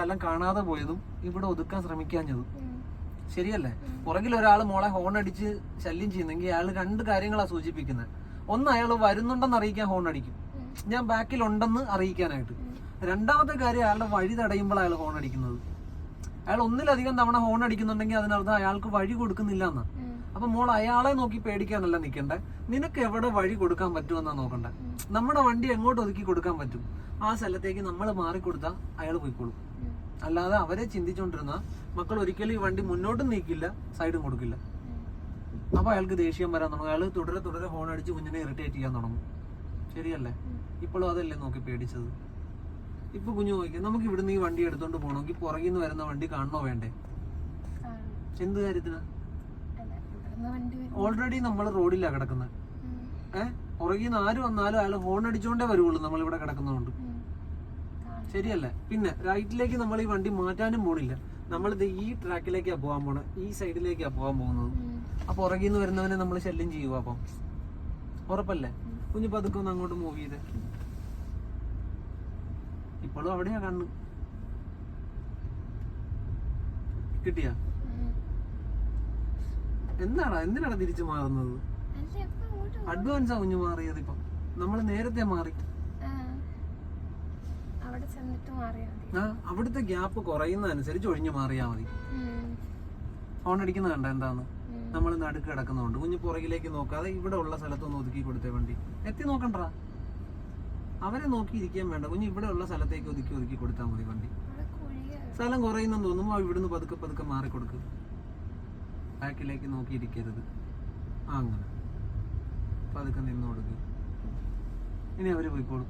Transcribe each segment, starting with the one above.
സ്ഥലം കാണാതെ പോയതും ഇവിടെ ഒതുക്കാൻ ശ്രമിക്കാഞ്ഞതും ചെയ്തു ശരിയല്ലേ? പുറകിൽ ഒരാൾ മോളെ ഹോൺ അടിച്ച് ശല്യം ചെയ്യുന്നെങ്കിൽ അയാൾ രണ്ട് കാര്യങ്ങളാണ് സൂചിപ്പിക്കുന്നത് ഒന്ന് അയാൾ വരുന്നുണ്ടെന്ന് അറിയിക്കാൻ ഹോൺ അടിക്കും. ഞാൻ ബാക്കിൽ ഉണ്ടെന്ന് അറിയിക്കാനായിട്ട് രണ്ടാമത്തെ കാര്യം അയാളുടെ വഴി തടയുമ്പോൾ അയാൾ ഹോൺ അടിക്കുന്നത്. അയാൾ ഒന്നിലധികം തവണ ഹോൺ അടിക്കുന്നുണ്ടെങ്കിൽ അതിനർത്ഥം അയാൾക്ക് വഴി കൊടുക്കുന്നില്ല എന്നാ. ഉം. അപ്പൊ മോൾ അയാളെ നോക്കി പേടിക്കാനല്ല നിൽക്കണ്ടേ നിനക്ക് എവിടെ വഴി കൊടുക്കാൻ പറ്റുമെന്നാ നോക്കണ്ടേ? നമ്മുടെ വണ്ടി എങ്ങോട്ട് ഒതുക്കി കൊടുക്കാൻ പറ്റും? ആ സ്ഥലത്തേക്ക് നമ്മൾ മാറിക്കൊടുത്താൽ അയാൾ പോയിക്കോളും. അല്ലാതെ അവരെ ചിന്തിച്ചുകൊണ്ടിരുന്ന മക്കൾ ഒരിക്കലും ഈ വണ്ടി മുന്നോട്ടും നീക്കില്ല സൈഡും കൊടുക്കില്ല. അപ്പൊ അയാൾക്ക് ദേഷ്യം വരാൻ തുടങ്ങും. അയാൾ തുടരെ തുടരെ ഹോൺ അടിച്ച് കുഞ്ഞിനെ ഇറിറ്റേറ്റ് ചെയ്യാൻ തുടങ്ങും. ശരിയല്ലേ? ഇപ്പോഴും അതല്ലേ നോക്കി പേടിച്ചത്? ഇപ്പൊ കുഞ്ഞു നോക്കിയാൽ നമുക്ക് ഇവിടുന്ന് ഈ വണ്ടി എടുത്തോണ്ട് പോകണമെങ്കിൽ പുറകിൽ നിന്ന് വരുന്ന വണ്ടി കാണണോ വേണ്ടേ. എന്ത് കാര്യത്തിന് അല്ല, ഇവിടുന്ന് വണ്ടി വരും. ഓൾറെഡി നമ്മൾ റോഡിലാണ് കിടക്കുന്നത്. ഏഹ് പുറകിൽ നിന്ന് ആര് വന്നാലും അയാൾ ഹോൺ അടിച്ചോണ്ടേ വരുള്ളൂ നമ്മൾ ഇവിടെ കിടക്കുന്നതുകൊണ്ട്. ശരിയല്ലേ? പിന്നെ റൈറ്റിലേക്ക് നമ്മൾ ഈ വണ്ടി മാറ്റാനും പോണില്ല. നമ്മളിത് ഈ ട്രാക്കിലേക്കാ പോകാൻ പോണത് ഈ സൈഡിലേക്കാ പോകാൻ പോകുന്നത്. ആ പുറകിൽ നിന്ന് വരുന്നവനെ നമ്മൾ ശല്യം ചെയ്യുക അപ്പം. ഉറപ്പല്ലേ? കുഞ്ഞു പതുക്കെ ഒന്ന് അങ്ങോട്ട് മൂവ് ചെയ്ത്. ഇപ്പോഴും അവിടെയാ കണ്ണു. കിട്ടിയാ? ഉം. എന്താടാ എന്തിനാണ് തിരിച്ചു മാറുന്നത്? അഡ്വാൻസ്. അഡ്വാൻസാ കുഞ്ഞു മാറിയത് ഇപ്പം. നമ്മൾ നേരത്തെ മാറി. ആ. ആ അവിടുത്തെ ഗ്യാപ്പ് കുറയുന്നതനുസരിച്ച് ഒഴിഞ്ഞു മാറിയാ മതി. ഫോൺ അടിക്കുന്ന കണ്ട എന്താന്ന്. നമ്മൾ നടുക്ക് കിടക്കുന്നതുകൊണ്ട്. കുഞ്ഞു പുറകിലേക്ക് നോക്കാതെ ഇവിടെ ഉള്ള സ്ഥലത്തൊന്ന് ഒതുക്കി കൊടുത്തേ വണ്ടി. എത്തി നോക്കണ്ട. അവരെ നോക്കിയിരിക്കാൻ വേണ്ട. കുഞ്ഞു ഇവിടെ ഉള്ള സ്ഥലത്തേക്ക് ഒതുക്കി ഒതുക്കി കൊടുത്താൽ മതി വണ്ടി. സ്ഥലം കുറയുന്നെന്ന് തോന്നുമ്പോൾ ആ ഇവിടുന്ന് പതുക്കെ പതുക്കെ മാറി മാറിക്കൊടുക്ക്. ബാക്കിലേക്ക് നോക്കിയിരിക്കരുത്. ആ അങ്ങനെ. പതുക്കെ നിന്ന് കൊടുക്കുക ഇനി അവർ പോയിക്കോളും.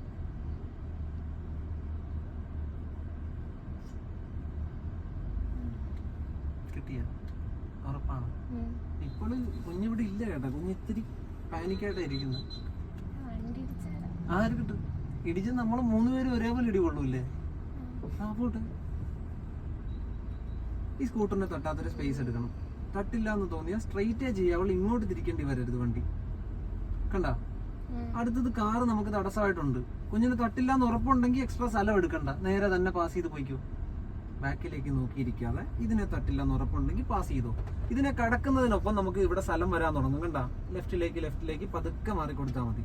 കിട്ടിയ? ഉറപ്പാണ്. ഉം. ഇപ്പോഴും കുഞ്ഞിവിടെ ഇല്ല കേട്ടോ. കുഞ്ഞ് പാനിക്കായിട്ടാണ് പാനിക്കായിട്ടാ ഇരിക്കുന്നത്? ആര് കിട്ടും. ഇടിച്ച് നമ്മൾ മൂന്നുപേരും ഒരേപോലെ ഇടി കൊള്ളൂല്ലേ. ആ പോട്ടെ. ഈ സ്കൂട്ടറിനെ തട്ടാത്തൊരു സ്പേസ് എടുക്കണം. തട്ടില്ല എന്ന് തോന്നിയാൽ സ്ട്രെയിറ്റേ ചെയ്യുക. അവൾ ഇങ്ങോട്ട് തിരിക്കേണ്ടി വരരുത് വണ്ടി. കണ്ട? അടുത്തത് കാറ് നമുക്ക് തടസ്സമായിട്ടുണ്ട്. കുഞ്ഞിന് തട്ടില്ല എന്ന് ഉറപ്പുണ്ടെങ്കിൽ എക്സ്പ്രസ് സ്ഥലം എടുക്കണ്ട. നേരെ തന്നെ പാസ് ചെയ്ത് പോയിക്കോ. ബാക്കിലേക്ക് നോക്കിയിരിക്കാതെ ഇതിനെ തട്ടില്ല എന്ന് ഉറപ്പുണ്ടെങ്കിൽ പാസ് ചെയ്തോ. ഇതിനെ കടക്കുന്നതിനൊപ്പം നമുക്ക് ഇവിടെ സ്ഥലം വരാൻ തുടങ്ങും. കണ്ട? ലെഫ്റ്റിലേക്ക് ലെഫ്റ്റിലേക്ക് പതുക്കെ മാറി കൊടുത്താൽ മതി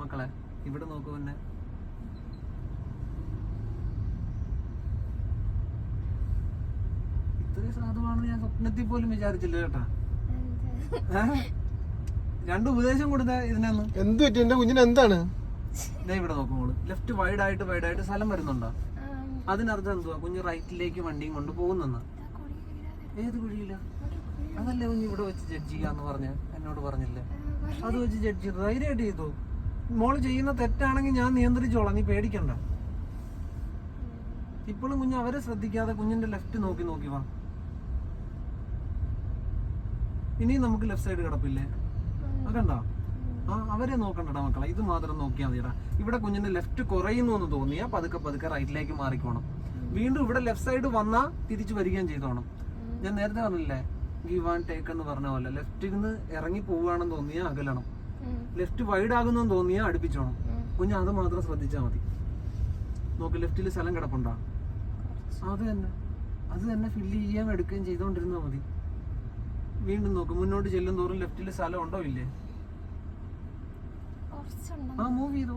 മക്കളെ ഇവിടെ നോക്കൂ പിന്നെ. ഇത്രയും സാധുവാണെന്ന് ഞാൻ സ്വപ്നത്തിൽ പോലും വിചാരിച്ചില്ല കേട്ടാ? രണ്ട് ഉപദേശം കൊടുത്ത ഇതിനൊന്നും. എന്ത് പറ്റി? എന്റെ കുഞ്ഞിന് എന്താണ്? ഇതേ ഇവിടെ നോക്കുമ്പോൾ ലെഫ്റ്റ് വൈഡ് ആയിട്ട് വൈഡ് ആയിട്ട് സ്ഥലം വരുന്നുണ്ടോ? അതിനർത്ഥം എന്തുവാ? കുഞ്ഞ് റൈറ്റിലേക്ക് വണ്ടിയും കൊണ്ട് പോകുന്നെന്ന്. ഏത് കുഴിയില്ല അതല്ലേ കുഞ്ഞ് ഇവിടെ വെച്ച് ജഡ്ജ് ചെയ്യാന്ന് പറഞ്ഞ എന്നോട് പറഞ്ഞില്ലേ? അത് വെച്ച് ജഡ്ജ് ചെയ്തു. ധൈര്യമായിട്ട് ചെയ്തു. മോൾ ചെയ്യുന്ന തെറ്റാണെങ്കിൽ ഞാൻ നിയന്ത്രിച്ചോളാം. നീ പേടിക്കണ്ട. ഇപ്പോഴും കുഞ്ഞ് അവരെ ശ്രദ്ധിക്കാതെ കുഞ്ഞിന്റെ ലെഫ്റ്റ് നോക്കി നോക്കി വാ. ഇനിയും നമുക്ക് ലെഫ്റ്റ് സൈഡ് കിടപ്പില്ലേ? ഉം. ആ അവരെ നോക്കണ്ടടാ മക്കളെ. ഇത് മാത്രം നോക്കിയാൽ മതിടാ ഇവിടെ കുഞ്ഞിന്റെ ലെഫ്റ്റ് കുറയുന്നു എന്ന് തോന്നിയാ പതുക്കെ പതുക്കെ റൈറ്റിലേക്ക് മാറിക്കോണം. വീണ്ടും ഇവിടെ ലെഫ്റ്റ് സൈഡ് വന്നാ തിരിച്ചു വരികയും ചെയ്തോണം ഞാൻ നേരത്തെ പറഞ്ഞില്ലേ ഗീവ് ആൻഡ് ടേക്ക് എന്ന് പറഞ്ഞ പോലെ ലെഫ്റ്റിൽ നിന്ന് ഇറങ്ങി പോവുകയാണെന്ന് തോന്നിയാൽ അകലണം. ലെഫ്റ്റ് വൈഡ് ആകുന്നെന്ന് തോന്നിയാൽ അടുപ്പിച്ചോണം. കുഞ്ഞ് അത് മാത്രം ശ്രദ്ധിച്ചാൽ മതി. നോക്ക് ലെഫ്റ്റിൽ സ്ഥലം കിടപ്പുണ്ടോ. അത് തന്നെ. അത് തന്നെ ഫില്ല് ചെയ്യാൻ എടുക്കുകയും ചെയ്തോണ്ടിരുന്നാ മതി. വീണ്ടും നോക്ക്. മുന്നോട്ട് ചെല്ലും തോറും ലെഫ്റ്റിൽ സ്ഥലം ഉണ്ടോ ഇല്ലേ. ആ മൂവ് ചെയ്തു.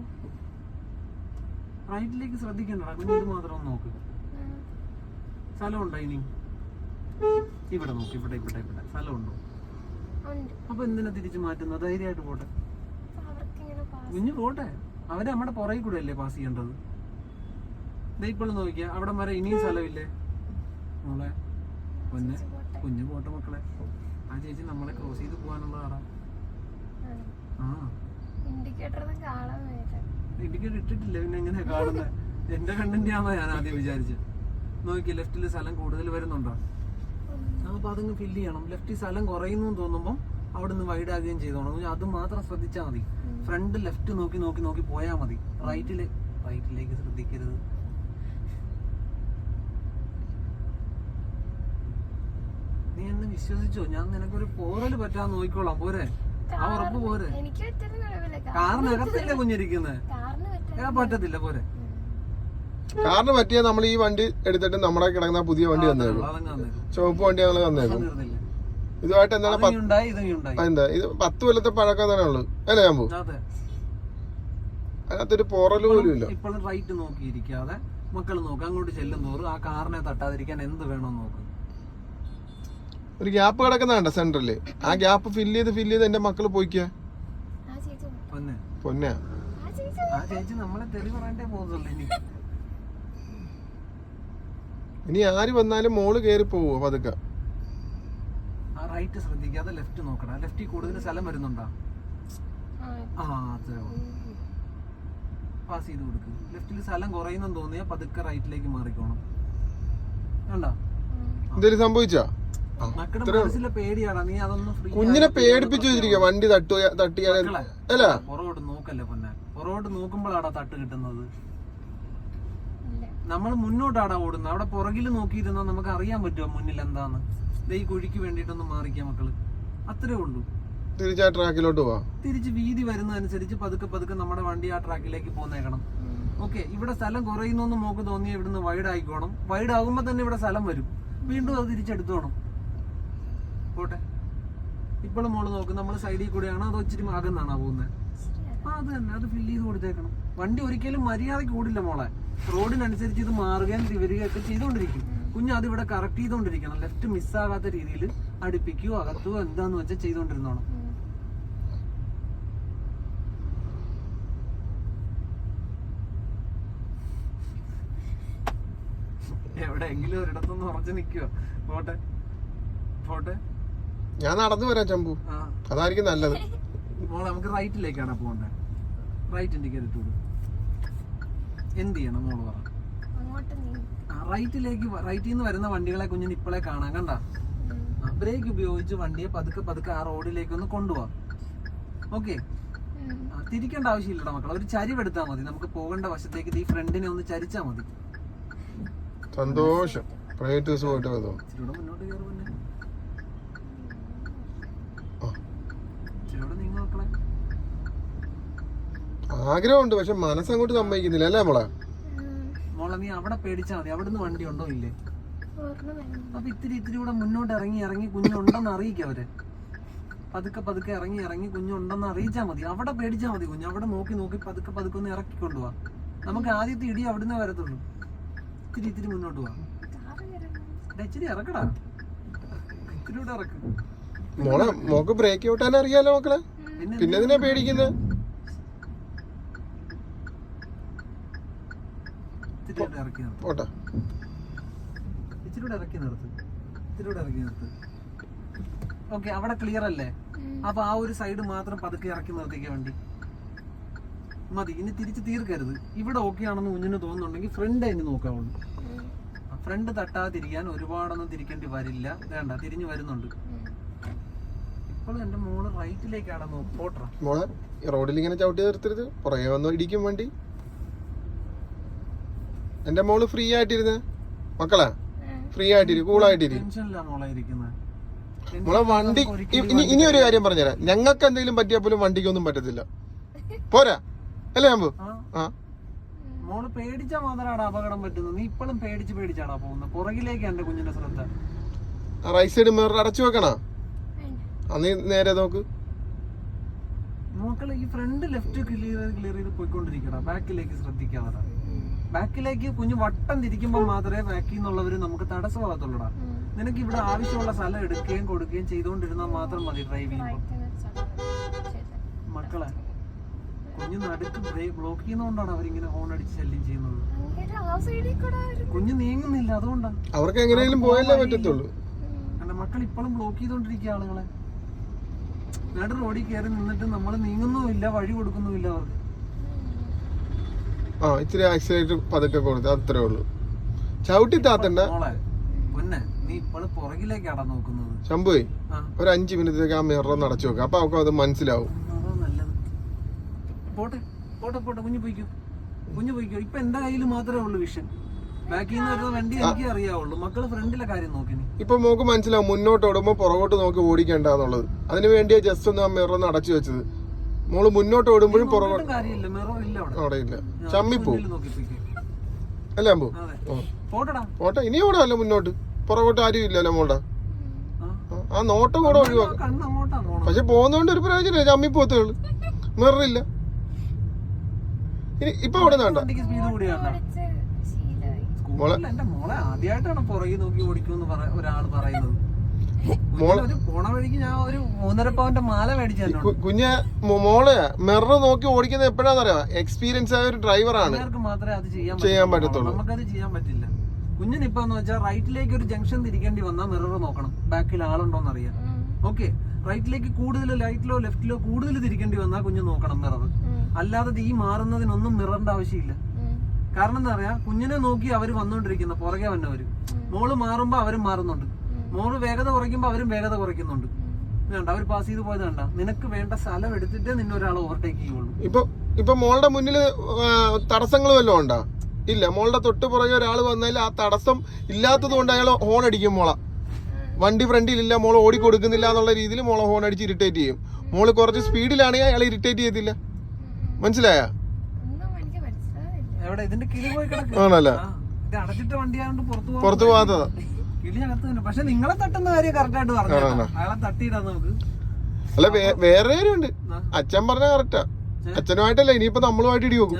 റൈറ്റിലേക്ക് ശ്രദ്ധിക്കണ്ടടാ. മുന്നോട്ട് ഇത് മാത്രം ഒന്ന് നോക്ക്. സ്ഥലം ഉണ്ടോ ഇനി? ഇവിടെ നോക്ക്. ഇവിടെ ഇവിടെ ഇവിടെ. സ്ഥലം ഉണ്ടോ? അപ്പൊ എന്തിനാ തിരിച്ചു മാറ്റുന്നത്? ധൈര്യമായിട്ട് പോട്ടെ. കുഞ്ഞു പോട്ടെ. അവർ നമ്മുടെ പുറകിൽ കൂടെ അല്ലേ പാസ് ചെയ്യേണ്ടത് ഇപ്പോഴും നോക്കിയാ. അവിടെ വരെ ഇനിയും സ്ഥലമില്ലേ? മോളെ പൊന്നെ. കുഞ്ഞു പോട്ടെ മക്കളെ. ആ ചേച്ചി നമ്മളെ ക്രോസ് ചെയ്ത് പോകാനുള്ള ആ. ഇൻഡിക്കേറ്റർ ഇൻഡിക്കേറ്റർ ഇട്ടിട്ടില്ല പിന്നെ എങ്ങനെയാ കാണുന്നത് എന്റെ കണ്ണിന്റെ ആണോ ഞാൻ ആദ്യം വിചാരിച്ചു. നോക്കി ലെഫ്റ്റിൽ സ്ഥലം കൂടുതൽ വരുന്നുണ്ടോ? അപ്പൊ അതങ്ങ് ഫില്ല് ചെയ്യണം. ലെഫ്റ്റ് സ്ഥലം കുറയുന്നു തോന്നുമ്പോൾ അവിടെ നിന്ന് വൈഡ് ആകുകയും ചെയ്തോണം അത് മാത്രം ശ്രദ്ധിച്ചാൽ മതി. ഫ്രണ്ട് ലെഫ്റ്റ് നോക്കി നോക്കി നോക്കി പോയാൽ മതി. റൈറ്റിൽ റൈറ്റിലേക്ക് ശ്രദ്ധിക്കരുത്. നീ എന്നെ വിശ്വസിച്ചോ? ഞാൻ നിനക്കൊരു പോറൽ പറ്റാൻ നോക്കിക്കോളാം. പോരെ. ആ ഉറപ്പ് പോരെ. കാറിനകത്തല്ലേ കുഞ്ഞിരിക്കുന്നത് പറ്റത്തില്ല. പോരെ. കാറിന് പറ്റിയ നമ്മൾ ഈ വണ്ടി എടുത്തിട്ട് നമ്മുടെ കിടക്കുന്ന പുതിയ വണ്ടി വന്നേക്കും. ചുവപ്പ് വണ്ടി ഞങ്ങൾ തന്നേക്കും തീർന്നില്ലേ. ഇതുമായിട്ട് എന്താണ് അതും ഉണ്ടായി ഇതും ഉണ്ടായി. എന്താ? ഇത് പത്ത് കൊല്ലത്തെ പഴക്കം തന്നെ ഉള്ളു. അല്ലേ ഞാൻ പോകും അതെ. അതിനകത്തൊരു പോറൽ പോലും ഇല്ല ഇപ്പോഴും റൈറ്റ് നോക്കിയിരിക്കാതെ മക്കൾ നോക്കുക അങ്ങോട്ട് ചെല്ലും തോറും ആ കാറിനെ തട്ടാതിരിക്കാൻ എന്ത് വേണമെന്ന് നോക്കും. ഒരു ഗ്യാപ്പ് കിടക്കുന്ന കണ്ട സെന്ററിൽ. ആ ഗ്യാപ്പ് ഫില്ല് ചെയ്ത് ഫില്ല് ചെയ്ത് എന്റെ മക്കൾ പോയിക്ക? ആ ചേച്ചി പൊന്നെ. പൊന്നെ. ആ ചേച്ചി ആ ചേച്ചി നമ്മളെ തെറി പറയണ്ടേ പോകുന്നുള്ളൂ ഇനി. ഇനി ആര് വന്നാലും മോൾ കേറി പോവോ പതുക്കെ? ആ റൈറ്റ് ശ്രദ്ധിക്കാതെ ലെഫ്റ്റ് നോക്കണം. ലെഫ്റ്റിൽ കൂടുതൽ സ്ഥലം വരുന്നുണ്ടോ? ആ. പാസ് ചെയ്ത് കൊടുക്ക്. ലെഫ്റ്റിൽ സ്ഥലം കുറയുന്നെന്ന് തോന്നിയാൽ പതുക്കെ റൈറ്റിലേക്ക് മാറിക്കോണം. കണ്ടോ? എന്തേലും സംഭവിച്ചാ? കുഞ്ഞിനെ പേടിപ്പിച്ചു വെച്ചിരിക്കുക വണ്ടി തട്ടു തട്ടിയാൽ അല്ലേ. പുറകോട്ട് നോക്കല്ലേ പൊന്നെ. പുറകോട്ട് നോക്കുമ്പോഴാടാ തട്ട് കിട്ടുന്നത്? നമ്മൾ മുന്നോട്ടാടാ ഓടുന്നത്. അവിടെ പുറകിൽ നോക്കിയിരുന്നാൽ നമുക്ക് അറിയാൻ പറ്റുമോ മുന്നിൽ എന്താന്ന്? ദേ ഈ കുഴിക്ക് വേണ്ടിയിട്ടൊന്ന് മാറിക്കാം മക്കൾ. അത്രേ ഉള്ളൂ. തിരിച്ച് ആ ട്രാക്കിലോട്ട് പോവാ. തിരിച്ച് വീതി വരുന്നതനുസരിച്ച് പതുക്കെ പതുക്കെ നമ്മുടെ വണ്ടി ആ ട്രാക്കിലേക്ക് പോന്നേക്കണം. ഓക്കെ ഇവിടെ സ്ഥലം കുറയുന്നു നോക്ക് തോന്നിയ ഇവിടുന്ന് വൈഡ് ആയിക്കോണം. വൈഡ് ആകുമ്പോ തന്നെ ഇവിടെ സ്ഥലം വരും. വീണ്ടും അത് തിരിച്ചെടുത്തോണം. പോട്ടെ. ഇപ്പോഴും മോൾ നോക്ക് നമ്മൾ സൈഡിൽ കൂടെയാണോ അതോ ഇച്ചിരി അകന്നാണോ പോകുന്നത് ആ അത് തന്നെ അത് ഫില്ല് ചെയ്ത് കൊടുത്തേക്കണം. വണ്ടി ഒരിക്കലും മര്യാദയ്ക്ക് ഓടില്ല മോളെ. റോഡിനനുസരിച്ച് ഇത് മാറുകയും തിവരുകയൊക്കെ ചെയ്തുകൊണ്ടിരിക്കും. കുഞ്ഞ് അത് ഇവിടെ കറക്റ്റ് ചെയ്തുകൊണ്ടിരിക്കണം. ലെഫ്റ്റ് മിസ്സാകാത്ത രീതിയിൽ അടുപ്പിക്കുകയോ അകത്തുകയോ എന്താന്ന് വെച്ചാൽ ചെയ്തുകൊണ്ടിരുന്നോണം. എവിടെയെങ്കിലും ഒരിടത്തൊന്ന് ഉറച്ചു നിൽക്കുക പോട്ടെ. പോട്ടെ. ഞാൻ നടന്നു വരാം ചമ്പു. ആ. അതായിരിക്കും നല്ലത്. മോളെ നമുക്ക് റൈറ്റിലേക്കാണ് പോകണ്ടേ? റൈറ്റ് ഇൻഡിക്കേറ്റർ ഇട്ടു എന്ത് ചെയ്യണം മോൾ പറ. അങ്ങോട്ട് നീ. ആ റൈറ്റിലേക്ക് റൈറ്റിൽ നിന്ന് വരുന്ന വണ്ടികളെ കുഞ്ഞിന് ഇപ്പോഴേ കാണാൻ കണ്ട? ബ്രേക്ക് ഉപയോഗിച്ച് വണ്ടിയെ പതുക്കെ പതുക്കെ ആ റോഡിലേക്ക് ഒന്ന് കൊണ്ടുപോവാം. ഓക്കെ? തിരിക്കേണ്ട ആവശ്യമില്ലടാ മക്കളെ. ഒരു ചരിവെടുത്താൽ മതി. നമുക്ക് പോകേണ്ട വശത്തേക്ക് ഈ ഫ്രണ്ടിനെ ഒന്ന് ചരിച്ചാൽ മതി. സന്തോഷം. പ്രൈവറ്റ് ബസ് പോയിട്ട് മുന്നോട്ട് കയറി പിന്നെ ആ. ഇച്ചിരൂടെ നീങ്ങ മക്കളെ ആഗ്രഹമുണ്ട് പക്ഷെ മനസ്സങ്ങോട്ട് സമ്മതിക്കുന്നില്ല അല്ലേ മോളെ? മോളെ നീ അവിടെ പേടിച്ചാ മതി. അവിടുന്ന് വണ്ടി ഉണ്ടോ? ഇല്ലേ. അപ്പൊ ഇത്തിരി ഇത്തിരി കൂടെ മുന്നോട്ട് ഇറങ്ങി ഇറങ്ങി കുഞ്ഞുണ്ടെന്ന് അറിയിക്കാം അവർ. പതുക്കെ പതുക്കെ ഇറങ്ങി ഇറങ്ങി കുഞ്ഞുണ്ടെന്ന് അറിയിച്ചാൽ മതി. അവിടെ പേടിച്ചാൽ മതി കുഞ്ഞ്. അവിടെ നോക്കി നോക്കി പതുക്കെ പതുക്കെ ഒന്ന് ഇറക്കി കൊണ്ടുപോവാ നമുക്ക് ആദ്യത്തെ ഇടി അവിടുന്ന് വരത്തുള്ളൂ. ഇത്തിരി ഇത്തിരി മുന്നോട്ട് പോവാ. ഇച്ചിരി ഇറക്കടാ. ഇത്തിരി കൂടെ ഇറക്ക്. മോളെ മോക്ക് ബ്രേക്ക് ഔട്ടാൻ അറിയാലോ മക്കളെ? പിന്നെ ഇതിനെ എന്തിനാ പേടിക്കുന്നത് പോട്ടെ. ഇറക്കി നിർത്ത്. ഇറക്കി നിർത്ത്. ഓക്കെ അവിടെ ക്ലിയർ അല്ലേ? അപ്പൊ ആ ഒരു സൈഡ് മാത്രം പതുക്കെ ഇറക്കി നിർത്തിക്കാൻ വേണ്ടി. മതി ഇനി തിരിച്ച് തീർക്കരുത്. ഇവിടെ ഓക്കെ ആണെന്ന് കുഞ്ഞിന് തോന്നുന്നുണ്ടെങ്കിൽ ഫ്രണ്ട് അതിന് നോക്കാവുള്ളൂ. ഫ്രണ്ട് തട്ടാതിരിക്കാൻ ഒരുപാടൊന്നും തിരിക്കേണ്ടി വരില്ല. വേണ്ട തിരിഞ്ഞു വരുന്നുണ്ട്. എന്റെ മോൾ റൈറ്റിലേക്കാണ് പോട്ടറ മോളെ റോഡിൽ ഇങ്ങനെ ചവിട്ടി നിർത്തരുത്. പുറകെ വന്നു ഇടിക്കും വണ്ടി. എന്റെ മോൾ ഫ്രീ ആയിട്ടിരുന്ന്. മക്കളെ ഫ്രീ ആയിട്ടിരി കൂളായിട്ടിരി. മോളെ വണ്ടി ഇനി ഇനി ഒരു കാര്യം പറഞ്ഞുതരാം. ഞങ്ങൾക്ക് എന്തെങ്കിലും പറ്റിയാൽ പോലും വണ്ടിക്കൊന്നും പറ്റത്തില്ല. പോരാ. അല്ലേ അമ്പു? ആ. മോൾ പേടിച്ചാ മാത്രമാണ് അപകടം പറ്റുന്നത് നീ ഇപ്പോഴും പേടിച്ച് പേടിച്ചാണോ പോകുന്നത് പുറകിലേക്ക് എന്റെ കുഞ്ഞിന്റെ ശ്രദ്ധ. റൈസ് സൈഡ് മിറർ അടച്ചു വെക്കണ? അന്ന് നേരെ നോക്ക്. നോക്കളെ ഈ ഫ്രണ്ട് ലെഫ്റ്റ് ക്ലിയർ ക്ലിയർ ചെയ്ത് പോയിക്കൊണ്ടിരിക്കടാ. ബാക്കിലേക്ക് ശ്രദ്ധിക്കാതെ. ബാക്കിലേക്ക് കുഞ്ഞു വട്ടം തിരിക്കുമ്പോൾ മാത്രമേ ബാക്കിൽ നിന്നുള്ളവർ നമുക്ക് തടസ്സമാകത്തുള്ളൂടാ. നിനക്ക് ഇവിടെ ആവശ്യമുള്ള സ്ഥലം എടുക്കുകയും കൊടുക്കുകയും ചെയ്തുകൊണ്ടിരുന്നാൽ മാത്രം മതി ഡ്രൈവ് ചെയ്യുമ്പോൾ മക്കളെ കുഞ്ഞ് നടുക്ക് ബ്ലോക്ക് ചെയ്യുന്നതുകൊണ്ടാണ് അവരിങ്ങനെ ഹോൺ അടിച്ച് ശല്യം ചെയ്യുന്നത്. കുഞ്ഞു നീങ്ങുന്നില്ല അതുകൊണ്ടാണ് അവർക്ക് എങ്ങനെയെങ്കിലും പോയല്ലേ പറ്റത്തുള്ളൂ. മക്കൾ ഇപ്പോഴും ബ്ലോക്ക് ചെയ്തോണ്ടിരിക്കുക ആളുകളെ. നടു റോഡിൽ കയറി നിന്നിട്ട് നമ്മൾ നീങ്ങുന്നുമില്ല വഴി കൊടുക്കുന്നുമില്ല അവർക്ക്. ആ ഇച്ചിരി ആക്സിഡന്റ് പതുക്കെ കൊടുത്ത് അത്രേ ഉള്ളൂ. ചവിട്ടി താത്തണ്ട. പൊന്നെ നീ ഇപ്പോൾ പുറകിലേക്കാടാ നോക്കുന്നത്. ശംഭുവേ ഒരു അഞ്ച് മിനിറ്റത്തേക്ക് ആ മിറർ നടച്ചു നോക്കാം അപ്പൊ അവർക്ക് അത് മനസ്സിലാവും. പോട്ടെ പോട്ടെ പോട്ടെ കുഞ്ഞു പോയിക്കോ. കുഞ്ഞു പോയിക്കോ. ഇപ്പൊ എന്റെ കയ്യിൽ മാത്രമേ ഉള്ളൂ വിഷൻ ബാക്കിൽ നിന്ന് വരുന്ന വണ്ടി എനിക്ക് അറിയാവുള്ളൂ. മക്കൾ ഫ്രണ്ടിലെ കാര്യം നോക്കി ഇപ്പൊ നമുക്ക് മനസ്സിലാവും മുന്നോട്ട് ഓടുമ്പോ പുറകോട്ട് നോക്കി ഓടിക്കണ്ടെന്നുള്ളത്. അതിന് വേണ്ടിയാ ജസ്റ്റ് ഒന്ന് ആ മിറർ ഒന്ന് അടച്ചു വെച്ചത്. മോൾ മുന്നോട്ട് ഓടുമ്പോഴും പുറകോട്ട് അവിടെ. ഇല്ല. ചമ്മിപ്പോ? അല്ല അമ്പു? പോട്ടെ ഇനി ഓടാമല്ലോ മുന്നോട്ട്. പുറകോട്ട് ആരും ഇല്ലല്ലോ മോളുടെ. ആ. നോട്ടം കൂടെ ഒഴിവാക്കാം. പക്ഷെ പോകുന്നോണ്ട് ഒരു പ്രയോജനം ചമ്മി പോത്തുകൾ മിററില്ല ഇനി ഇപ്പൊ അവിടെ വേണ്ട ശീലമായി എന്റെ മോളെ ആദ്യമായിട്ടാണ് പുറകെ നോക്കി ഓടിക്കുമെന്ന് പറ ഒരാൾ പറയുന്നത്. മോളെ ഒരു പോണ വഴിക്ക് ഞാൻ ഒരു മൂന്നര പവന്റെ മാല മേടിച്ചു കുഞ്ഞ് മോളെ മിറർ നോക്കി ഓടിക്കുന്നത് എപ്പോഴാന്നറിയാ എക്സ്പീരിയൻസ് ആയ ഒരു ഡ്രൈവറാണ് മാത്രമേ അത് ചെയ്യാൻ പറ്റത്തുള്ളൂ. നമുക്കത് ചെയ്യാൻ പറ്റില്ല. കുഞ്ഞിന് ഇപ്പൊ എന്ന് വെച്ചാൽ റൈറ്റിലേക്ക് ഒരു ജംഗ്ഷൻ തിരിക്കേണ്ടി വന്നാൽ മിറർ നോക്കണം. ബാക്കിൽ ആളുണ്ടോന്ന് അറിയാം ഓക്കെ റൈറ്റിലേക്ക് കൂടുതൽ ലൈറ്റിലോ ലെഫ്റ്റിലോ കൂടുതൽ തിരിക്കേണ്ടി വന്നാൽ കുഞ്ഞ് നോക്കണം മിറർ അല്ലാതെ ഈ മാറുന്നതിനൊന്നും മിററിന്റെ ആവശ്യമില്ല. കാരണം എന്താ പറയാ കുഞ്ഞിനെ നോക്കി അവർ വന്നോണ്ടിരിക്കുന്ന പുറകെ വന്നവര്. മോൾ മാറുമ്പോ അവരും മാറുന്നുണ്ട്. മോൾ വേഗത കുറയ്ക്കുമ്പോ അവരും വേഗത കുറയ്ക്കുന്നുണ്ട്. വേണ്ട അവർ പാസ് ചെയ്ത് പോയത് കണ്ട? നിനക്ക് വേണ്ട സ്ഥലം എടുത്തിട്ടേ നിന്നെ ഒരാൾ ഓവർടേക്ക് ചെയ്യുള്ളൂ. ഇപ്പൊ ഇപ്പൊ മോളുടെ മുന്നിൽ തടസ്സങ്ങൾ വല്ലതും ഉണ്ടോ? ഇല്ല മോളുടെ തൊട്ട് പുറകെ ഒരാൾ വന്നാൽ ആ തടസ്സം ഇല്ലാത്തത് കൊണ്ട് അയാൾ ഹോൺ അടിക്കും മോളെ. വണ്ടി ഫ്രണ്ടിൽ ഇല്ല മോൾ ഓടി കൊടുക്കുന്നില്ല എന്നുള്ള രീതിയിൽ മോളെ ഹോൺ അടിച്ച് ഇറിറ്റേറ്റ് ചെയ്യും. മോൾ കുറച്ച് സ്പീഡിലാണെങ്കിൽ അയാൾ ഇറിറ്റേറ്റ് ചെയ്യത്തില്ല. മനസ്സിലായ ഒന്നും എനിക്ക് മനസ്സിലാവില്ല എവിടെ ഇതിന്റെ കിളി പോയി കിടക്കുക ആണല്ലേ? പുറത്തു പോകാത്തത്. പക്ഷെ നിങ്ങളെ തട്ടുന്ന കാര്യം കറക്റ്റ് ആയിട്ട് പറഞ്ഞു കേട്ടോ. അയാളെ തട്ടിയിടാം നമുക്ക്. അല്ല വേറെ ഉണ്ട് അച്ഛൻ പറഞ്ഞ കറക്റ്റാ അച്ഛനുമായിട്ടല്ല? ഇനിയിപ്പോ നമ്മളുമായിട്ട് ഇടി നോക്കും.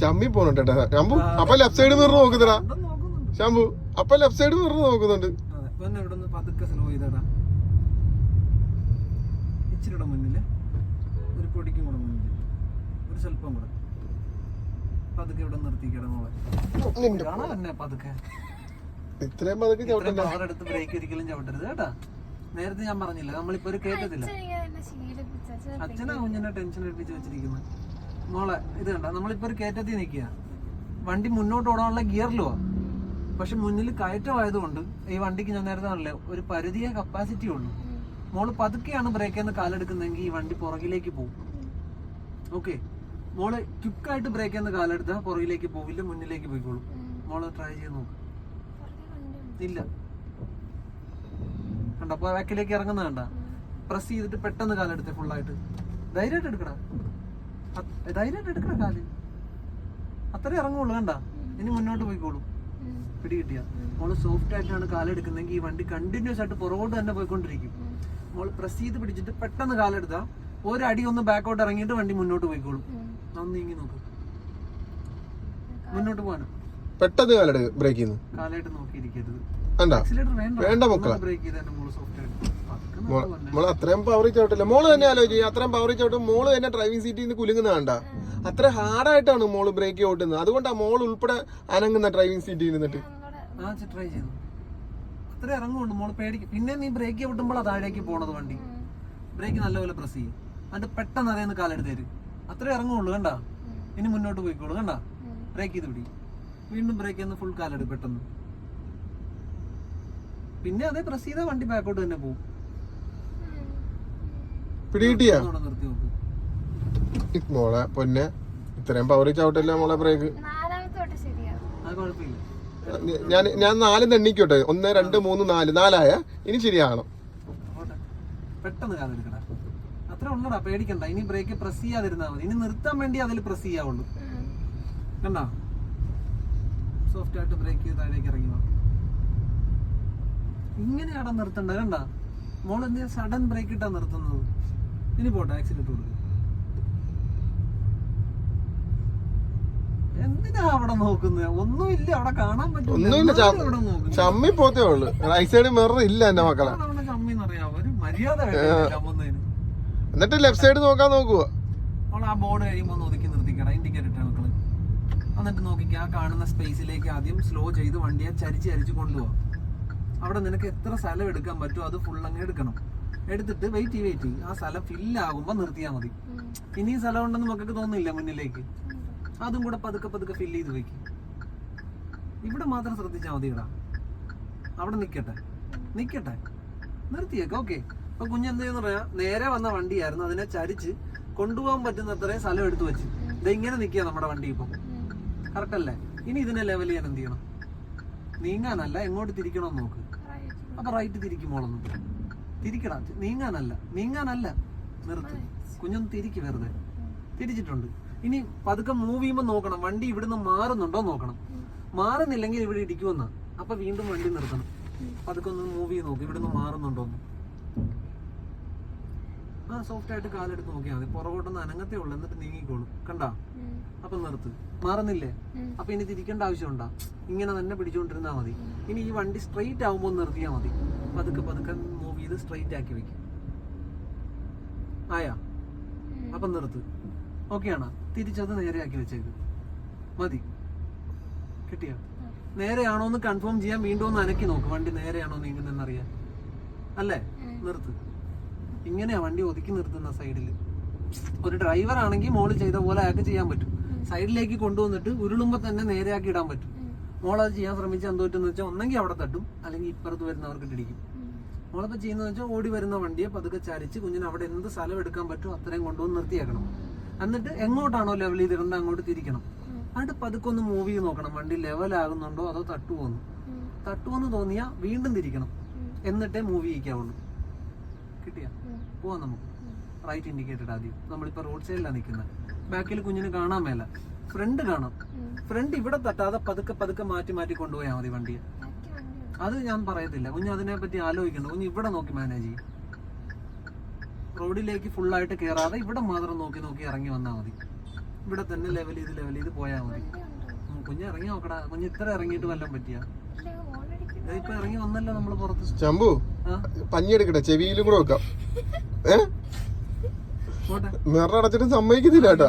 ചമ്മി പോണുണ്ട് ശംഭു അപ്പൊ ലെഫ്റ്റ് സൈഡ് നിന്ന് നോക്കുന്നുടാ. നോക്കുന്നുണ്ട്. ശംഭു അപ്പൊ ലെഫ്റ്റ് സൈഡ് നിന്ന് നോക്കുന്നുണ്ട്. ഇച്ചിരി മുന്നിൽ. ഒരു പൊടിക്കും കൂടെ മുന്നിൽ ഒരു സ്വല്പം കൂടെ. പതുക്കെ ഇവിടെ നിർത്തിക്കട മോളെ. കാണാൻ തന്നെ പതുക്കെ. ഇത്രയും പതുക്കെ ചവിട്ടണ്ട. പവർ എടുത്ത് ബ്രേക്ക് ഒരിക്കലും ചവിട്ടരുത് കേട്ടാ. നേരത്തെ ഞാൻ പറഞ്ഞില്ല നമ്മളിപ്പോ ഒരു ശീലിപ്പിച്ചു അച്ഛനാ കുഞ്ഞിനെ ടെൻഷൻ എടുപ്പിച്ച് വെച്ചിരിക്കുന്നത് മോളെ ഇത് കണ്ട നമ്മളിപ്പോ ഒരു കയറ്റത്തിൽ നിൽക്കുക. വണ്ടി മുന്നോട്ട് ഓടാനുള്ള ഗിയറിലുവാ. പക്ഷെ മുന്നിൽ കയറ്റമായതുകൊണ്ട് ഈ വണ്ടിക്ക് ഞാൻ നേരത്തെ പറഞ്ഞില്ലേ ഒരു പരിധിയെ കപ്പാസിറ്റി ഉള്ളൂ. മോൾ പതുക്കെയാണ് ബ്രേക്കിൽ നിന്ന് കാലെടുക്കുന്നതെങ്കിൽ ഈ വണ്ടി പുറകിലേക്ക് പോകും. ഓക്കെ മോൾ ക്യുക്കായിട്ട് ബ്രേക്ക് ചെയ്യുന്ന കാലെടുത്താൽ പുറകിലേക്ക് പോവില്ല മുന്നിലേക്ക് പോയിക്കോളും. മോൾ ട്രൈ ചെയ്ത് നോക്ക്. ഇല്ല. കണ്ട? ബാക്കിലേക്ക് ഇറങ്ങുന്ന കണ്ട? പ്രസ് ചെയ്തിട്ട് പെട്ടെന്ന് കാലെടുത്തേ ഫുള്ളായിട്ട് ധൈര്യമായിട്ട് എടുക്കടാ. ധൈര്യമായിട്ട് എടുക്കടാ കാൽ. അത്രേ ഇറങ്ങുള്ളൂ കണ്ട? ഇനി മുന്നോട്ട് പോയിക്കോളൂ. പിടി കിട്ടിയ. മോൾ സോഫ്റ്റ് ആയിട്ടാണ് കാലെടുക്കുന്നെങ്കിൽ ഈ വണ്ടി കണ്ടിന്യൂസ് ആയിട്ട് പുറകോട്ട് തന്നെ പോയിക്കൊണ്ടിരിക്കും. മോൾ പ്രസ് ചെയ്ത് പിടിച്ചിട്ട് പെട്ടെന്ന് കാലെടുത്താ. ഒരടി ഒന്ന് ബാക്കോട്ട് ഇറങ്ങിയിട്ട് വണ്ടി മുന്നോട്ട് പോയിക്കോളും. നീങ്ങി നോക്ക്. മുന്നോട്ട് പോകാനും പെട്ടെന്ന് കാലെടു ബ്രേക്ക് ചെയ്യുന്നു. കാലായിട്ട് നോക്കിയിരിക്കരുത്. വേണ്ട. വേണ്ട. മക്കളെ. മോൾ അത്രയും പവർ ചവിട്ടില്ല മോൾ തന്നെ ആലോചിക്കും. അത്രയും പവർ ചവിട്ടും മോൾ തന്നെ ഡ്രൈവിംഗ് സീറ്റിൽ നിന്ന് കുലുങ്ങുന്ന കണ്ട. അത്ര ഹാർഡായിട്ടാണ് മോൾ ബ്രേക്ക് ഓട്ടുന്നത് അതുകൊണ്ടാ മോൾ ഉൾപ്പെടെ അനങ്ങുന്ന ഡ്രൈവിംഗ് സീറ്റിൽ ഇരുന്നിട്ട് ആ ട്രൈ ചെയ്തു. അത്ര ഇറങ്ങുന്നുണ്ട് മോൾ. പേടിക്കും. പിന്നെ നീ ബ്രേക്ക് ചവിട്ടുമ്പോൾ താഴേക്ക് പോണത് വണ്ടി. ബ്രേക്ക് നല്ലപോലെ പ്രസ് ചെയ്യും. എന്നിട്ട് പെട്ടെന്ന് അതേന്ന് കാലെടുത്ത് തരും. അത്ര ഇറങ്ങുള്ളൂ കണ്ട? ഇനി മുന്നോട്ട് പോയിക്കോളൂ കണ്ട? ബ്രേക്ക് ചെയ്ത് പിടി. വീണ്ടും ബ്രേക്ക് ചെയ്യുന്ന ഫുൾ കാലടി പെട്ടെന്ന്. പിന്നെ അതേ പ്രസ് ചെയ്താൽ വണ്ടി ബാക്കോട്ട് തന്നെ പോകും നിർത്തി നോക്ക്. മോളെ പൊന്നെ. ഇത്രയും പവർ ചവിട്ടില്ല മോളെ ബ്രേക്ക് ഞാൻ ഞാൻ നാല് എണ്ണിക്കോട്ടെ ഒന്ന് രണ്ട് മൂന്ന് നാല്. നാലായ? ഇനി ശരിയാകണം. പെട്ടെന്ന് കാലെടുക്കടാ. അത്ര ഉള്ളടാ പേടിക്കണ്ട. ഇനി ബ്രേക്ക് പ്രസ് ചെയ്യാതിരുന്നാ മതി. ഇനി നിർത്താൻ വേണ്ടി അതിൽ പ്രസ് ചെയ്യാവുള്ളൂ. കണ്ടാ? സോഫ്റ്റ് ആയിട്ട് ബ്രേക്ക് ചെയ്ത് താഴേക്ക് ഇറങ്ങി വാ ഇങ്ങനെയാടാ നിർത്തണ്ട കണ്ട? മോൾ എന്തിനാ സഡൻ ബ്രേക്ക് ഇട്ടാ നിർത്തുന്നത്? ഇനി പോട്ടെ ആക്സിഡന്റ് കൊടുക്കും. എന്തിനാ അവിടെ നോക്കുന്നത് ഒന്നുമില്ല അവിടെ കാണാൻ പറ്റും ചമ്മി പോത്തേ ഉള്ളു. റൈറ്റ് സൈഡ് ഇല്ല എന്റെ മക്കളെ. ചമ്മി ചമ്മിന്നറിയാം ഒരു മര്യാദ എന്നിട്ട് ലെഫ്റ്റ് സൈഡ് നോക്കാൻ നോക്കുക ആ ബോർഡ് കഴിയുമ്പോൾ ഒതുക്കി നിർത്തിക്കട ഇൻഡിക്കേറ്റർ ഇട്ട മക്കൾ. എന്നിട്ട് നോക്കിക്ക ആ കാണുന്ന സ്പേസിലേക്ക് ആദ്യം സ്ലോ ചെയ്ത് വണ്ടിയെ ചരിച്ച് ചരിച്ച് കൊണ്ടുപോകാം അവിടെ നിനക്ക് എത്ര സ്ഥലം എടുക്കാൻ പറ്റുമോ അത് ഫുൾ അങ്ങ് എടുക്കണം. എടുത്തിട്ട് വെയിറ്റ് ചെയ്ത് വെയിറ്റ് ചെയ്യും ആ സ്ഥലം ഫില്ലാകുമ്പോൾ നിർത്തിയാൽ മതി. ഇനിയും സ്ഥലം ഉണ്ടെന്ന് മക്കൾക്ക് തോന്നുന്നില്ല മുന്നിലേക്ക്. അതും കൂടെ പതുക്കെ പതുക്കെ ഫില്ല് ചെയ്ത് വെക്കും. ഇവിടെ മാത്രം ശ്രദ്ധിച്ചാൽ മതി ഇടാ അവിടെ നിക്കട്ടെ. നിക്കട്ടെ. നിർത്തിയേക്ക് ഓക്കെ അപ്പൊ കുഞ്ഞെന്ത് ചെയ്യുന്ന പറയാ? നേരെ വന്ന വണ്ടിയായിരുന്നു. അതിനെ ചരിച്ച് കൊണ്ടുപോകാൻ പറ്റുന്ന അത്രയും സ്ഥലം എടുത്തു വെച്ച്. ഇത് ഇങ്ങനെ നിക്കുക നമ്മുടെ വണ്ടി ഇപ്പം. കറക്റ്റ് അല്ലേ? ഇനി ഇതിനെ ലെവൽ ചെയ്യാൻ എന്ത് ചെയ്യണം? നീങ്ങാനല്ല എങ്ങോട്ട് തിരിക്കണം നോക്ക്. അപ്പൊ റൈറ്റ് തിരിക്കുമോളൊന്നും തിരിക്കടാ. നീങ്ങാനല്ല. നീങ്ങാനല്ല. നിർത്ത്. കുഞ്ഞൊന്ന് തിരിക്ക് വെറുതെ. തിരിച്ചിട്ടുണ്ട്. ഇനി പതുക്കെ മൂവ് ചെയ്യുമ്പോൾ നോക്കണം. വണ്ടി ഇവിടുന്ന് മാറുന്നുണ്ടോ നോക്കണം. മാറുന്നില്ലെങ്കിൽ ഇവിടെ ഇടിക്കുമെന്നാ. അപ്പൊ വീണ്ടും വണ്ടി നിർത്തണം. പതുക്കെ ഒന്ന് മൂവ് ചെയ്ത് നോക്ക്. ഇവിടുന്ന് മാറുന്നുണ്ടോ എന്ന്. ആ സോഫ്റ്റ് ആയിട്ട് കാലെടുത്ത് നോക്കിയാൽ മതി. പുറകോട്ടൊന്ന് അനങ്ങത്തേ ഉള്ളൂ. എന്നിട്ട് നീങ്ങിക്കോളും. കണ്ടാ. അപ്പൊ നിർത്ത്. മാറുന്നില്ലേ. അപ്പൊ ഇനി തിരിക്കേണ്ട ആവശ്യമുണ്ടാ? ഇങ്ങനെ തന്നെ പിടിച്ചുകൊണ്ടിരുന്നാ മതി. ഇനി ഈ വണ്ടി സ്ട്രെയിറ്റ് ആവുമ്പോൾ നിർത്തിയാ മതി. പതുക്കെ പതുക്കെ മൂവ് ചെയ്ത് സ്ട്രെയിറ്റ് ആക്കി വെക്കും. ആയാ. അപ്പൊ നിർത്ത്. ഓക്കെ ആണോ? തിരിച്ചത് ആക്കി വെച്ചേക്ക്. മതി. കിട്ടിയോ? നേരെയാണോ എന്ന് കൺഫേം ചെയ്യാൻ വീണ്ടും ഒന്ന് അനക്കി നോക്ക്. വണ്ടി നേരെയാണോ നീങ്ങുന്നെന്ന് അറിയാൻ. അല്ലേ? നിർത്ത്. ഇങ്ങനെയാ വണ്ടി ഒതുക്കി നിർത്തുന്ന സൈഡിൽ ഒരു ഡ്രൈവർ ആണെങ്കിൽ മോൾ ചെയ്ത പോലെ അയാൾക്ക് ചെയ്യാൻ പറ്റും. സൈഡിലേക്ക് കൊണ്ടുവന്നിട്ട് ഉരുളുമ്പോ തന്നെ നേരെയാക്കി ഇടാൻ പറ്റും. മോൾ അത് ചെയ്യാൻ ശ്രമിച്ച എന്തോ പറ്റുമെന്ന് വെച്ചാൽ ഒന്നെങ്കിൽ അവിടെ തട്ടും അല്ലെങ്കിൽ ഇപ്പുറത്ത് വരുന്നവർക്ക് ഇടിക്കും. ഉം. മോളിപ്പോ ചെയ്യുന്നത് വെച്ചാൽ ഓടി വരുന്ന വണ്ടിയെ പതുക്കെ ചരിച്ച് കുഞ്ഞിന് അവിടെ എന്ത് സ്ഥലം എടുക്കാൻ പറ്റും അത്രയും കൊണ്ടുവന്ന് നിർത്തിയേക്കണം. എന്നിട്ട് എങ്ങോട്ടാണോ ലെവൽ ചെയ്തിരുന്നത് അങ്ങോട്ട് തിരിക്കണം. എന്നിട്ട് പതുക്കെ ഒന്ന് മൂവ് ചെയ്ത് നോക്കണം. വണ്ടി ലെവൽ ലെവലാകുന്നുണ്ടോ അതോ തട്ടുപോകുന്നു ഉം. തട്ടുവെന്ന് തോന്നിയാൽ വീണ്ടും തിരിക്കണം. എന്നിട്ടേ മൂവ് ചെയ്യിക്കാവുള്ളൂ. കിട്ടിയ. പോവാം നമുക്ക്. റൈറ്റ് ഇൻഡിക്കേറ്റഡ് ആദ്യം. നമ്മളിപ്പോ റോഡ് സൈഡിലാണ് നിൽക്കുന്നത് ബാക്കിൽ കുഞ്ഞിന് കാണാൻ മേല. ഫ്രണ്ട് കാണാം. ഫ്രണ്ട് ഇവിടെ തട്ടാതെ പതുക്കെ പതുക്കെ മാറ്റി മാറ്റി കൊണ്ടുപോയാൽ മതി വണ്ടിയെ. അത് ഞാൻ പറയത്തില്ല. കുഞ്ഞ് അതിനെ പറ്റി ആലോചിക്കണം കുഞ്ഞ് ഇവിടെ നോക്കി മാനേജ് ചെയ്യും. റോഡിലേക്ക് ഫുള്ളായിട്ട് കയറാതെ ഇവിടെ മാത്രം നോക്കി നോക്കി ഇറങ്ങി വന്നാൽ മതി. ഇവിടെ തന്നെ ലെവൽ ചെയ്ത് ലെവൽ ചെയ്ത് പോയാൽ മതി. കുഞ്ഞ് ഇറങ്ങി നോക്കടാ. കുഞ്ഞ് ഇത്ര ഇറങ്ങിയിട്ട് വല്ലതും പറ്റിയ? ഇപ്പൊ ഇറങ്ങി വന്നല്ലോ നമ്മൾ പുറത്ത്. ചമ്പു പഞ്ഞെടുക്കട്ടെ പഞ്ഞി ചെവിയിലും കൂടെ വെക്കാം. ഏ? മിറർ അടച്ചിട്ട് സമ്മതിക്കുന്നില്ല കേട്ടാ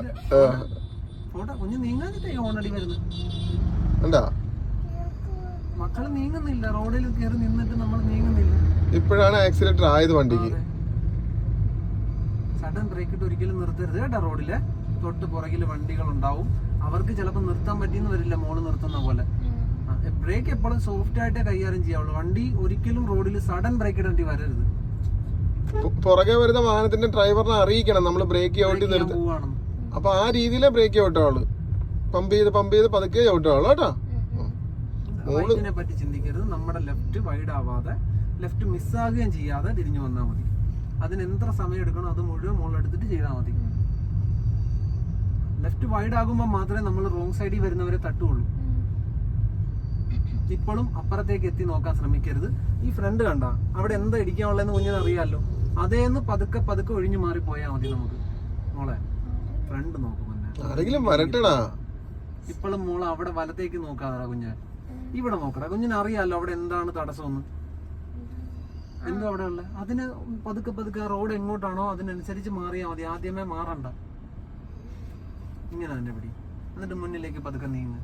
കണ്ടാ മക്കൾ നീങ്ങുന്നില്ല റോഡിൽ കയറി നിന്നിട്ട് നമ്മൾ നീങ്ങുന്നില്ല. ഇപ്പോഴാണ് ആക്സിഡന്റ് ആയത് വണ്ടിക്ക്. സഡൻ ബ്രേക്ക് ഇട്ട് ഒരിക്കലും നിർത്തരുത് കേട്ടോ റോഡിൽ. തൊട്ട് പുറകിൽ വണ്ടികൾ ഉണ്ടാവും അവർക്ക് ചിലപ്പോൾ നിർത്താൻ പറ്റിയെന്ന് വരില്ല മോൾ നിർത്തുന്ന പോലെ. ബ്രേക്ക് എപ്പോഴും സോഫ്റ്റ് ആയിട്ടേ കൈകാര്യം ചെയ്യാവുള്ളൂ. വണ്ടി ഒരിക്കലും റോഡിൽ സഡൻ ബ്രേക്ക് ഇടേണ്ടി വരരുത്. പുറകെ വരുന്ന വാഹനത്തിന്റെ ഡ്രൈവറിനെ അറിയിക്കണം. നമ്മൾ ബ്രേക്ക് ചവിട്ടി നിർത്തി അപ്പൊ ആ രീതിയിലെ ബ്രേക്ക് ചവിട്ടാൾ പമ്പ് ചെയ്ത് പമ്പ് ചെയ്ത് പതുക്കെ ചവിട്ടാൾ കേട്ടോ. റൈറ്റിനെ പറ്റി ചിന്തിക്കരുത്. നമ്മുടെ ലെഫ്റ്റ് വൈഡ് ആവാതെ ലെഫ്റ്റ് മിസ്സാകുകയും ചെയ്യാതെ തിരിഞ്ഞു വന്നാൽ മതി. അതിന് എത്ര സമയം എടുക്കണോ അത് മുഴുവൻ മുകളിലെടുത്തിട്ട് ചെയ്താൽ മതി. ലെഫ്റ്റ് വൈഡ് ആകുമ്പോൾ മാത്രമേ നമ്മൾ റോങ് സൈഡിൽ വരുന്നവരെ തട്ടുള്ളൂ. ഇപ്പോഴും അപ്പുറത്തേക്ക് എത്തി നോക്കാൻ ശ്രമിക്കരുത്. ഈ ഫ്രണ്ട് കണ്ട? അവിടെ എന്താ ഇടിക്കാനുള്ളതെന്ന് കുഞ്ഞിന് അറിയാലോ. അതേന്ന് പതുക്കെ പതുക്കെ ഒഴിഞ്ഞു മാറി പോയാൽ മതി നമുക്ക്. മോളെ ഫ്രണ്ട് നോക്കും ആരെങ്കിലും വരട്ടടാ. ഇപ്പോഴും മോളെ അവിടെ വലത്തേക്ക് നോക്കാതാ കുഞ്ഞ്. ഇവിടെ നോക്കടാ. കുഞ്ഞിന് അറിയാലോ അവിടെ എന്താണ് തടസ്സമെന്ന്. എന്തോ അവിടെ ഉള്ളത് അതിന് പതുക്കെ പതുക്കെ ആ റോഡ് എങ്ങോട്ടാണോ അതിനനുസരിച്ച് മാറിയാൽ മതി. ആദ്യമേ മാറണ്ട. ഇങ്ങനെ തന്നെ പിടി. എന്നിട്ട് മുന്നിലേക്ക് പതുക്കെ നീങ്ങ്.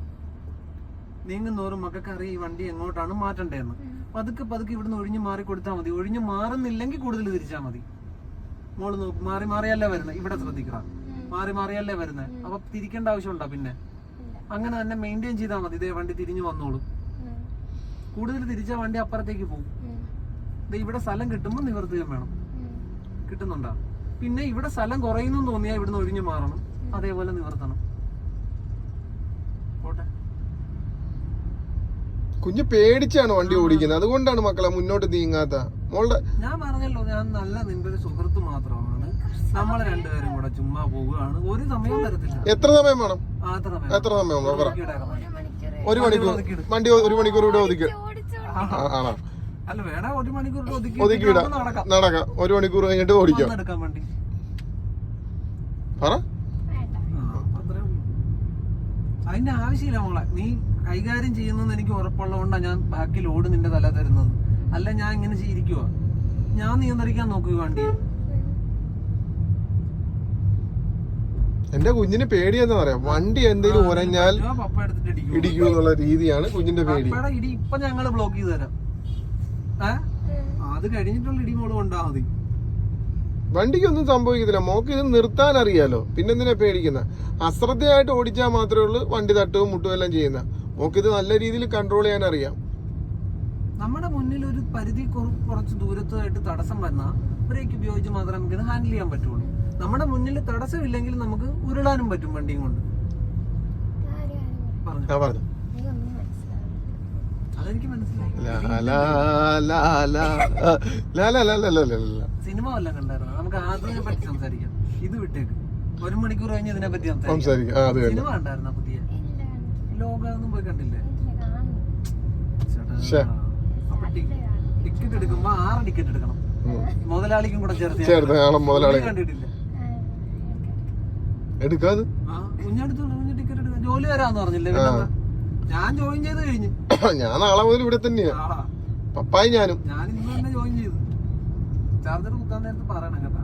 നീങ്ങുന്നോറും മക്കൾക്ക് അറിയാം ഈ വണ്ടി എങ്ങോട്ടാണ് മാറ്റണ്ടേന്ന്. പതുക്കെ പതുക്കെ ഇവിടുന്ന് ഒഴിഞ്ഞു മാറി കൊടുത്താൽ മതി. ഒഴിഞ്ഞു മാറുന്നില്ലെങ്കിൽ കൂടുതൽ തിരിച്ചാൽ മതി. മോൾ നോക്ക് മാറി മാറിയല്ലേ വരുന്നത് ഇവിടെ ശ്രദ്ധിക്കണം മാറി മാറിയല്ലേ വരുന്നത് അപ്പൊ തിരിക്കേണ്ട ആവശ്യമുണ്ടോ പിന്നെ. അങ്ങനെ തന്നെ മെയിന്റെയിൻ ചെയ്താൽ മതി. ഇതേ വണ്ടി തിരിഞ്ഞു വന്നോളും. കൂടുതൽ തിരിച്ചാൽ വണ്ടി അപ്പുറത്തേക്ക് പോകും ഇത് ഇവിടെ സ്ഥലം കിട്ടുമ്പോൾ നിവർത്തുകയും വേണം. കിട്ടുന്നുണ്ടോ? പിന്നെ ഇവിടെ സ്ഥലം കുറയുന്നു തോന്നിയാൽ ഇവിടുന്ന് ഒഴിഞ്ഞു മാറണം. അതേപോലെ നിവർത്തണം പോട്ടെ കുഞ്ഞ് പേടിച്ചാണ് വണ്ടി ഓടിക്കുന്നത്. അതുകൊണ്ടാണ് മക്കളെ മുന്നോട്ട് നീങ്ങാത്ത. മോളുടെ ഞാൻ പറഞ്ഞല്ലോ ഞാൻ നല്ല നിന്റെ ഒരു സുഹൃത്ത് മാത്രമാണ്. നമ്മൾ രണ്ടുപേരും കൂടെ ചുമ്മാ പോവുകയാണ്. ഒരു സമയം തരത്തില്ല എത്ര സമയം വേണം? ആത്ര സമയം എത്ര സമയം വേണം? പറ. ഒരു മണിക്കൂർ വണ്ടി ഒരു മണിക്കൂർ ഇവിടെ ഒതുക്കി. ആണോ? അല്ല വേണ ഒരു മണിക്കൂർ ഒതുക്കി നടക്കാം. നടക്കാം. ഒരു മണിക്കൂർ കഴിഞ്ഞിട്ട് ഓടിക്കാം. പറ. അതിന്റെ ആവശ്യമില്ല മോളെ. നീ കൈകാര്യം ചെയ്യുന്നെന്ന് എനിക്ക് ഉറപ്പുള്ളതുകൊണ്ടാണ് ഞാൻ ബാക്കി ഓട് നിന്റെ തല തരുന്നത്. അല്ല ഞാൻ ഇങ്ങനെ ചെയ്തിരിക്കുവാ ഞാൻ നിയന്ത്രിക്കാൻ നോക്കുക വണ്ടി എന്റെ കുഞ്ഞിന് പേടിയെന്ന് പറയാം. വണ്ടി എന്തെങ്കിലും ഉരഞ്ഞാൽ പപ്പ എടുത്തിട്ട് ഇടിക്കും. എന്നുള്ള രീതിയാണ് കുഞ്ഞിന്റെ പേടി. ഇടി ഇപ്പൊ ഞങ്ങൾ ബ്ലോക്ക് ചെയ്ത് തരാം. അത് കഴിഞ്ഞിട്ടുള്ള ഇടി മോൾ കൊണ്ടാ മതി. വണ്ടിക്കൊന്നും സംഭവിക്കത്തില്ല. മോക്ക് ഇത് നിർത്താൻ അറിയാലോ. പിന്നെന്തിനാ പേടിക്കുന്ന? അശ്രദ്ധയായിട്ട് ഓടിച്ചാൽ മാത്രമേ ഉള്ളൂ വണ്ടി തട്ടുകയും മുട്ടുകയും എല്ലാം ചെയ്യുന്ന. മോക്ക് ഇത് നല്ല രീതിയിൽ കൺട്രോൾ ചെയ്യാൻ അറിയാം. നമ്മുടെ മുന്നിൽ ഒരു പരിധി കുറച്ച് ദൂരത്തായിട്ട് തടസ്സം വന്നാൽ ബ്രേക്ക് ഉപയോഗിച്ച് മാത്രം നമുക്ക് ഇത് ഹാൻഡിൽ ചെയ്യാൻ പറ്റുള്ളൂ. നമ്മുടെ മുന്നിൽ തടസ്സമില്ലെങ്കിൽ നമുക്ക് ഉരുളാനും പറ്റും വണ്ടിയും കൊണ്ട്. പറഞ്ഞു. അതെനിക്ക് മനസ്സിലായി. ലാ, ലാ, ലാ, ലാ. ലാ, ലാ, ലാ, ലാ, ലാ, ലാ, ലാ. സിനിമ വല്ലതും കണ്ടായിരുന്നു? നമുക്ക് ആദ്യത്തെ പറ്റി സംസാരിക്കാം. ഇത് വിട്ടേക്ക്. ഒരു മണിക്കൂർ കഴിഞ്ഞ് ഇതിനെ പറ്റി സംസാരിക്കാം. സിനിമ കണ്ടായിരുന്നു പുതിയ? ഇല്ല ലോകമൊന്നും പോയി കണ്ടില്ലേ? ടിക്കറ്റ് എടുക്കുമ്പോ ആറ് ടിക്കറ്റ് എടുക്കണം. മുതലാളിക്കും കൂടെ ചേർത്ത് ചേർത്ത് കാണാം മുതലാളി. കണ്ടിട്ടില്ല. എടുക്കാത് ടിക്കറ്റ് എടുക്കാം ജോലി വരാന്ന് പറഞ്ഞില്ലേ ഞാൻ ജോയിൻ ചെയ്ത് കഴിഞ്ഞു. ഞാൻ നാളെ മുതൽ ഇവിടെ തന്നെയാ. പപ്പായി ഞാനും. ഞാൻ ഇന്ന് തന്നെ ജോയിൻ ചെയ്തു. ചാർജർ കുത്താൻ നേരത്ത് പറയണം കേട്ടാ.